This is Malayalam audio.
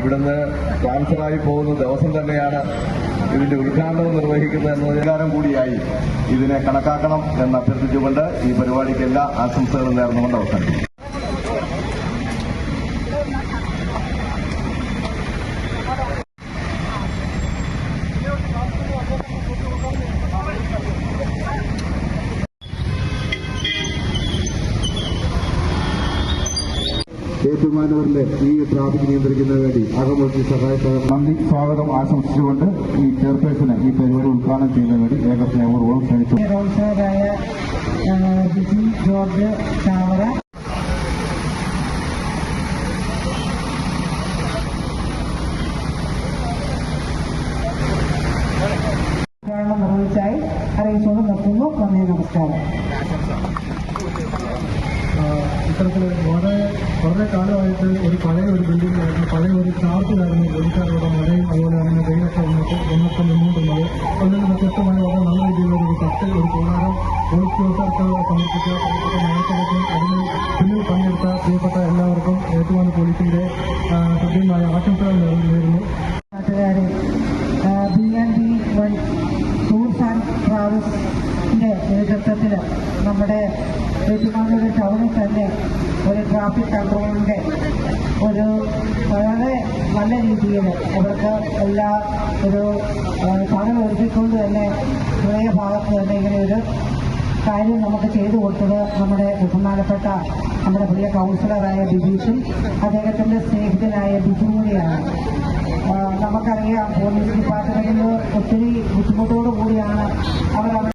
ഇവിടുന്ന് ട്രാൻസ്ഫറായി പോകുന്ന ദിവസം തന്നെയാണ് ഇതിന്റെ ഉദ്ഘാടനം നിർവഹിക്കുന്നത് എന്ന അധികാരം കൂടിയായി ഇതിനെ കണക്കാക്കണം എന്ന് അഭ്യർത്ഥിച്ചുകൊണ്ട് ഈ പരിപാടിക്ക് എല്ലാ ആശംസകളും നേർന്നുകൊണ്ട് അവസാനിക്കും ഏറ്റുമാനൂരിലെ ഈ ട്രാഫിക് നിയന്ത്രിക്കുന്നതിന് വേണ്ടി അകമൊഴി സഹായ നന്ദി. സ്വാഗതം. ആശംസിച്ചുകൊണ്ട് ഈ ചെയർപേഴ്സണെ ഈ പരിപാടി ഉദ്ഘാടനം ചെയ്യുന്നതിന് വേണ്ടി ഏക സ്നേഹപൂർവം ക്ഷണിച്ചു. ജോർജ് ചാവറ. നിർവഹിച്ചായി അറിയിച്ചുകൊണ്ട് നിർത്തുന്നു. നന്ദി നമസ്കാരം. ഇത്തരത്തിൽ വളരെ വളരെ കാലമായിട്ട് ഒരു പഴയ ഒരു ബിൽഡിംഗ് ആയിരുന്നു. പഴയ ഒരു ചാർട്ടിലായിരുന്നു ജോലിക്കാരുടെ മഴയും അതുപോലെ തന്നെ വെയിലൊക്കെ വന്നിട്ട് വന്നൊക്കെ അതിൽ നിന്ന് വ്യത്യസ്തമായ വളരെ നല്ല രീതിയിലുള്ള ഒരു കത്ത് ഒരു പോരാടം പോലീസ് ഉദ്യോഗസ്ഥർക്ക് സമർപ്പിച്ച പ്രിയപ്പെട്ട നയത്തിനൊക്കെ അതിന് പിന്നിൽ പങ്കെടുത്ത പ്രിയപ്പെട്ട എല്ലാവർക്കും ഏറ്റുമാനൂർ പോലീസിന്റെ ഹൃദ്യമായ ആശംസകൾ നേരുന്നു. നാട്ടുകാരെ B and B one tours and ട്രാവൽസിന്റെ നേതൃത്വത്തിൽ നമ്മുടെ ഏറ്റുമാനൂർ ടൗണിൽ തന്നെ ഒരു ട്രാഫിക് കൺട്രോളിന്റെ ഒരു വളരെ നല്ല രീതിയിൽ അവർക്ക് എല്ലാ ഒരു സാധനം ഒരുക്കിക്കൊണ്ട് തന്നെ ഹൃദയഭാഗത്ത് തന്നെ ഇങ്ങനെ ഒരു കാര്യം നമുക്ക് ചെയ്തു കൊടുത്തത് നമ്മുടെ ബഹുമാനപ്പെട്ട നമ്മുടെ പ്രിയ കൗൺസിലറായ ബിജീഷും അദ്ദേഹത്തിന്റെ സ്നേഹിതനായ ബിജുമൂലിയാണ് നമുക്കറിയാം പോലീസ് ഡിപ്പാർട്ട്മെന്റിൽ ഒത്തിരി ബുദ്ധിമുട്ടോടു കൂടിയാണ് അവർ